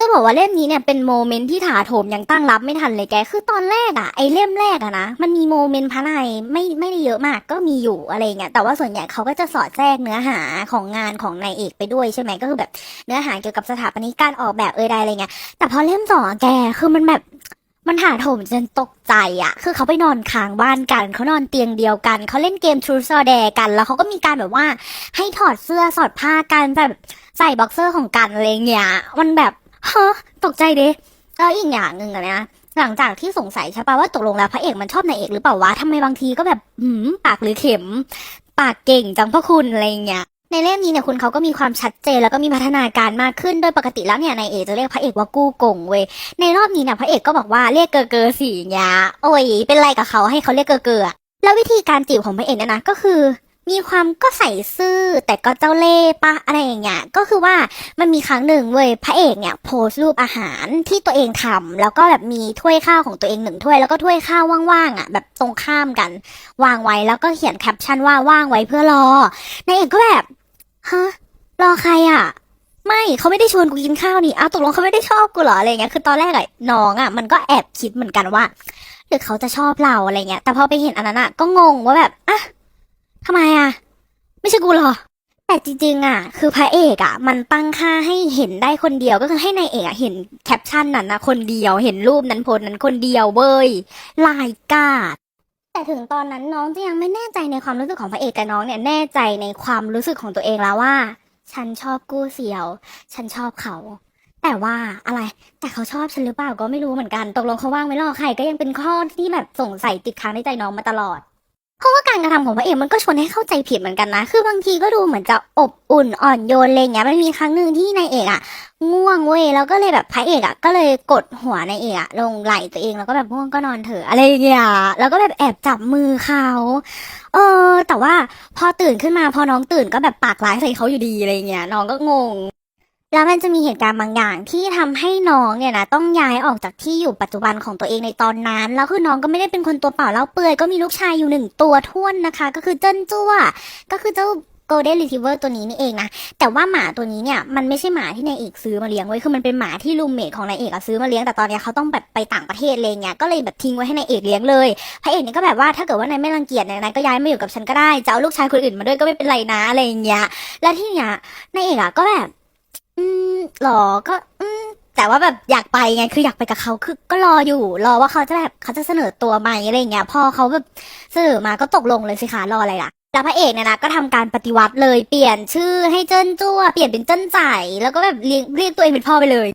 ก็บอกว่าเล่มนี้เนี่ยเป็นโมเมนต์ที่ถาโถมยังตั้งรับไม่ทันเลยแก คือตอนแรกอะไอเล่มแรกอะนะ มันมีโมเมนต์พระนายไม่ไม่ได้เยอะมากก็มีอยู่อะไรเงี้ย แต่ว่าส่วนใหญ่เขาก็จะสอดแทรกเนื้อหาของงานของนายเอกไปด้วยใช่ไหมก็คือแบบเนื้อหาเกี่ยวกับสถาปนิกการออกแบบเอ่ยใดอะไรเงี้ย แต่พอเล่มสองอะแกคือมันแบบมันถาโถมจนตกใจอะคือเขาไปนอนค้างบ้านกัน เขานอนเตียงเดียวกัน เขาเล่นเกม Truth or Dare กัน แล้วเขาก็มีการแบบว่าให้ถอดเสื้อสอดผ้ากันแบบใส่บ็อกเซอร์ของกันอะไรเงี้ย มันแบบ ฮะตกใจเด้แล้วอีกอย่างหนึ่งอะนะหลังจากที่สงสัยใช่ปะว่าตกลงแล้วพระเอกมันชอบนายเอกหรือเปล่าวะทำไมบางทีก็แบบหืมปากหรือเข็ม ปากเก่งจังพระคุณอะไรเงี้ยในเล่มนี้เนี่ยคุณเขาก็มีความชัดเจนแล้วก็มีพัฒนาการมากขึ้นโดยปกติแล้วเนี่ยนายเอกจะเรียกพระเอกว่ากู้กงเว้ยในรอบนี้เนี่ยพระเอกก็บอกว่าเรียกเกอเกอสีเงี้ยโอ้ยเป็นไรกับเขาให้เขาเรียกเกอเกอแล้ววิธีการจีบของพระเอกเนี่ยนะก็คือ มีความก็ใส่ซื่อแต่ก็เจ้าเล่ห์ปะอะไรอย่างเงี้ยก็คือว่ามันมีครั้งหนึ่งเว้ยพระเอกเนี่ยโพสต์รูปอาหารที่ตัวเองทำแล้วก็แบบมีถ้วยข้าวของตัวเองหนึ่งถ้วยแล้วก็ถ้วยข้าวว่างๆอะ แบบตรงข้ามกัน วางไว้แล้วก็เขียนแคปชั่นว่าว่างไว้เพื่อรอนายเอกก็แบบฮะรอใครอะไม่เขาไม่ได้ชวนกูกินข้าวนี่อ้าวตกลงเขาไม่ได้ชอบกูเหรออะไรเงี้ยคือตอนแรกอะน้องอะมันก็แอบคิดเหมือนกันว่าหรือเขาจะชอบเราอะไรเงี้ย แต่พอไปเห็นอันนั้นอะก็งงว่าแบบอะำไมอะ ไม่ใช่กูหรอ แต่จริงๆอะ คือพระเอกอะ มันตั้งค่าให้เห็นได้คนเดียวก็คือให้นายเอกอะเห็นแคปชั่นนั้นนะคนเดียวเห็นรูปนั้นโพสนั้นคนเดียวเว้ยลายกาดแต่ถึงตอนนั้นน้องจะยังไม่แน่ใจในความรู้สึกของพระเอกแต่น้องเนี่ยแน่ใจในความรู้สึกของตัวเองแล้วว่า ฉันชอบกู้เสี่ยว ฉันชอบเขา แต่ว่าอะไร แต่เขาชอบฉันหรือเปล่าก็ไม่รู้เหมือนกันตกลงเขาว่างไม่รอใครก็ยังเป็นข้อที่แบบสงสัยติดค้างในใจน้องมาตลอด เพราะว่าการกระทำของพระเอกมันก็ชวนให้เข้าใจผิดเหมือนกันนะ คือบางทีก็ดูเหมือนจะอบอุ่นอ่อนโยนอะไรเงี้ย มันมีครั้งหนึ่งที่นายเอกอะง่วงเว้ยแล้วก็เลยแบบพระเอกอะก็เลยกดหัวนายเอกอะลงไหล่ตัวเองแล้วก็แบบง่วงก็นอนเถอะอะไรอย่างเงี้ย แล้วก็แบบแอบจับมือเขา เออ แต่ว่าพอตื่นขึ้นมาพอน้องตื่นก็แบบปากร้ายใส่เขาอยู่ดีอะไรเงี้ย น้องก็งง แล้วมันจะมีเหตุการณ์บางอย่างที่ทำให้น้องเนี่ยนะต้องย้ายออกจากที่อยู่ปัจจุบันของตัวเองในตอนนั้น แล้วคือน้องก็ไม่ได้เป็นคนตัวเปล่าเล่าเปื่อยก็มีลูกชายอยู่หนึ่งตัวท้วนนะคะ ก็คือเจิ้นจ้วก็คือเจ้า Golden Retriever ตัวนี้นี่เองนะ แต่ว่าหมาตัวนี้เนี่ยมันไม่ใช่หมาที่นายเอกซื้อมาเลี้ยงไว้ยคือมันเป็นหมาที่รูมเมทของนายเอกอะซื้อมาเลี้ยงแต่ตอนนี้เขาต้องแบบไปต่างประเทศเลยเงี้ยก็เลยแบบทิ้งไว้ให้นายเอกเลี้ยงเลยพระเอกเนี่ยก็แบบว่าถ้าเกิดว่านายไม่รังเกียจเนี่ยนายก็ย้ายมาอยู่กับฉันก็ได้จะเอาลูกชายคนอื่นมาด้วยก็ไม่เป็นไรนะอะไรอย่างเงี้ยแล้วที่เนี้ยนายเอกอะก็แบบ อืมหรอก็ อืมแต่ว่าแบบอยากไปไงคืออยากไปกับเขาคือก็รออยู่ รอว่าเขาจะแบบเขาจะเสนอตัวไหมอะไรอย่างเงี้ยพอเขาแบบเสนอมาก็ตกลงเลยสิคะรออะไรล่ะแล้วพระเอกเนี่ยนะก็ทำการปฏิวัติเลยเปลี่ยนชื่อให้เจิ้นจ้วเปลี่ยนเป็นเจิ้นใจายแล้วก็แบบเรียกเรียกตัวเองเป็นพ่อไปเลย